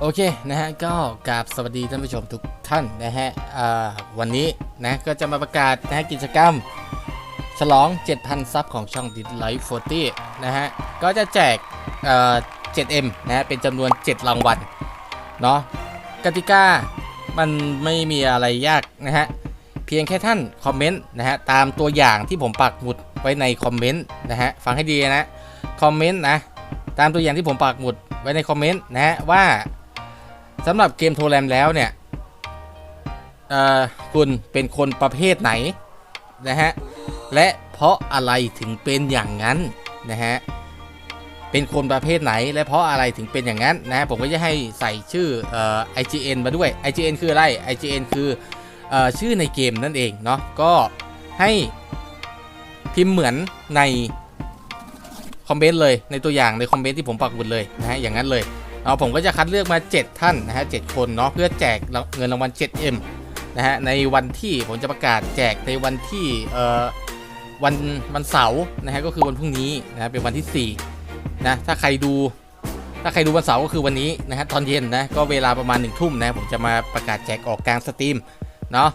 โอเคนะฮะก็กราบสวัสดีท่านผู้ชมทุกท่านนะฮะวันนี้นะก็จะมาประกาศนะฮะกิจกรรม ฉลอง 7,000 ซับของช่องดิ l i ฟ์40นะฮะก็จะแจกเอ่อ 7M นะฮะเป็นจำนวน 7 รางวัลเนาะกติกามันไม่มีอะไรยากนะฮะเพียงแค่ท่านคอมเมนต์นะฮะตามตัวอย่างที่ผมปักหมุดไว้ในคอมเมนต์นะฮะฟังให้ดีนะคอมเมนต์นะตามตัวอย่างที่ผมปักหมุดไว้ในคอมเมนต์นะฮะว่า สำหรับเกมโทรแรมแล้วเนี่ยคุณเป็นคนประเภทไหนนะฮะ และเพราะอะไรถึงเป็นอย่างนั้นนะฮะ เป็นคนประเภทไหน และเพราะอะไรถึงเป็นอย่างนั้นนะผมก็จะให้ใส่ชื่อออ IGN มาด้วย IGN คืออะไร IGN คือเอ่อชื่อในเกมนั่นเองเนาะ ก็ให้พิมพ์เหมือนในคอมเมนต์เลยในตัวอย่างในคอมเมนต์ที่ผมปักหมุดเลยนะฮะอย่างนั้นเลย เอาผมก็จะคัดเลือกมา 7 ท่านนะฮะ7คนเนาะเพื่อแจกเงินรางวัล 7M นะฮะในวันที่ผมจะประกาศแจกในวันที่เอ่อวันวันเสาร์นะฮะก็คือวันพรุ่งนี้นะะเป็นวันที่4นะถ้าใครดูถ้าใครดูวันเสาร์ก็คือวันนี้นะฮะตอนเย็นนะก็เวลาประมาณ1ทุ่มนะผมจะมาประกาศแจกออกกลางสตรีมเนาะ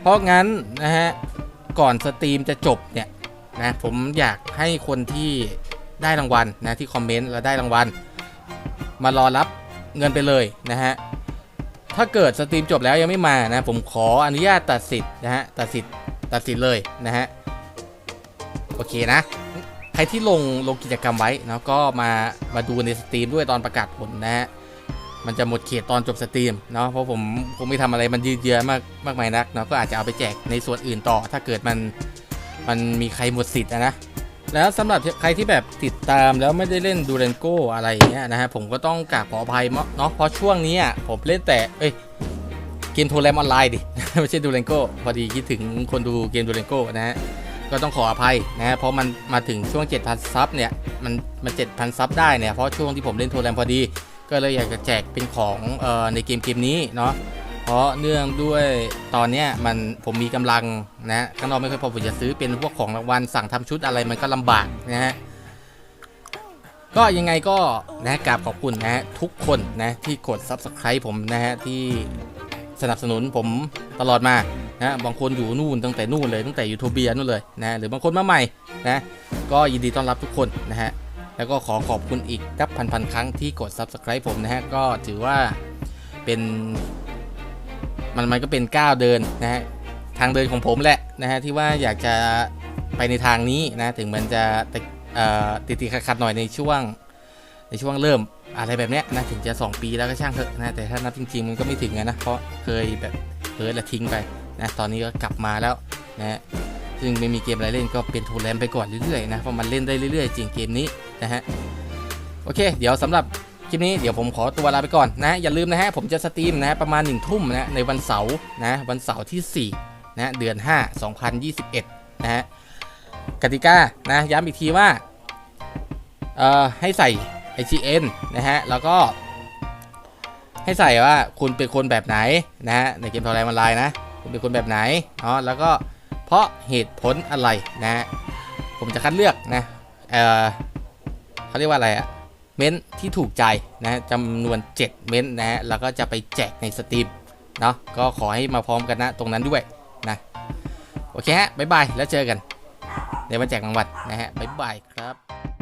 เพราะงั้นนะฮะก่อนสตรีมจะจบเนี่ยนะผมอยากให้คนที่ได้รางวัลนะที่คอมเมนต์แล้วได้รางวัล มารอรับเงินไปเลยนะฮะ ถ้าเกิดสตรีมจบแล้วยังไม่มานะ ผมขออนุญาตตัดสิทธิ์นะฮะ ตัดสิทธิ์ตัดสิทธิ์เลยนะฮะ โอเคนะ ใครที่ลงลงกิจกรรมไว้นะก็มามาดูในสตรีมด้วยตอนประกาศผลนะฮะ มันจะหมดเขตตอนจบสตรีมเนาะ เพราะผมคงไม่ทำอะไรมันยืดเยื้อมากมากมายนักเนาะ ก็อาจจะเอาไปแจกในส่วนอื่นต่อ ถ้าเกิดมันมันมีใครหมดสิทธิ์นะ แล้วสำหรับใครที่แบบติดตามแล้วไม่ได้เล่นดูเรนโกอะไรอย่างเงี้ยนะฮะผมก็ต้องกราบขออภัยเนาะเพราะช่วงนี้ผมเล่นแต่เอ้ยเกมโทรแรมออนไลน์ดิไม่ใช่ดูเรนโกพอดีคิดถึงคนดูเกมดูเรนโกนะฮะก็ต้องขออภัยนะฮะเพราะมันมาถึงช่วง 7,000 ซับเนี่ยมันมัน7,000ซับได้เนี่ยเพราะช่วงที่ผมเล่นโทรแรมพอดี ก็เลยอยากจะแจกเป็นของเอ่อในเกมเกมนี้เนาะ เพราะเนื่องด้วยตอนเนี้ยมันผมมีกำลังนะข้างนอกไม่ค่อยพอผมจะซื้อเป็นพวกของรางวัลสั่งทำชุดอะไรมันก็ลำบากนะฮะก็ยังไงก็นะกราบขอบคุณนะฮะทุกคนนะที่กด Subscribe ผมนะฮะที่สนับสนุนผมตลอดมานะบางคนอยู่นู่นตั้งแต่นู่นเลยตั้งแต่ยูทูบเบียนู่นเลยนะหรือบางคนมาใหม่นะก็ยินดีต้อนรับทุกคนนะฮะแล้วก็ขอขอบคุณอีกนับพันพันๆครั้งที่กด Subscribe ผมนะฮะก็ถือว่าเป็น มันมันก็เป็นก้าวเดินนะฮะทางเดินของผมแหละนะฮะที่ว่าอยากจะไปในทางนี้นะถึงมันจะติดติดขัดๆหน่อยในช่วงในช่วงเริ่มอะไรแบบเนี้ยนะถึงจะ 2 ปีแล้วก็ช่างเถอะนะแต่ถ้านับจริงๆมันก็ไม่ถึงอะนะเพราะเคยแบบเพิร์ละทิ้งไปนะตอนนี้ก็กลับมาแล้วนะฮะซึ่งไม่มีเกมอะไรเล่นก็เป็นทูแรมไปก่อนเรื่อยๆนะเพราะมันเล่นได้เรื่อยๆจริงเกมนี้นะฮะโอเค เดี๋ยวสำหรับ คลิปนี้เดี๋ยวผมขอตัวลาไปก่อนนะอย่าลืมนะฮะผมจะสตรีมนะฮะประมาณ1นึ่ทุ่มนะในวันเสาร์นะวันเสาร์ที่4นะเดือน 5 2021 นะฮะกติกานะย้ำอีกทีว่าเอ่อให้ใส่ IGN นะฮะแล้วก็ ให้ใส่ว่าคุณเป็นคนแบบไหนนะฮะในเกมทอร์ไลน์ออนไลน์นะคุณเป็นคนแบบไหนเนาะแล้วก็เพราะเหตุผลอะไรนะฮะผมจะคัดเลือกนะเออเขาเรียกว่าอะไรอะ เม้นท์ที่ถูกใจนะจำนวน 7 เม้นท์นะฮะแล้วก็จะไปแจกในสตรีมเนาะก็ขอให้มาพร้อมกันนะตรงนั้นด้วยนะโอเคฮะบ๊ายบายแล้วเจอกันในวันแจกรางวัลนะฮะบ๊ายบายครับ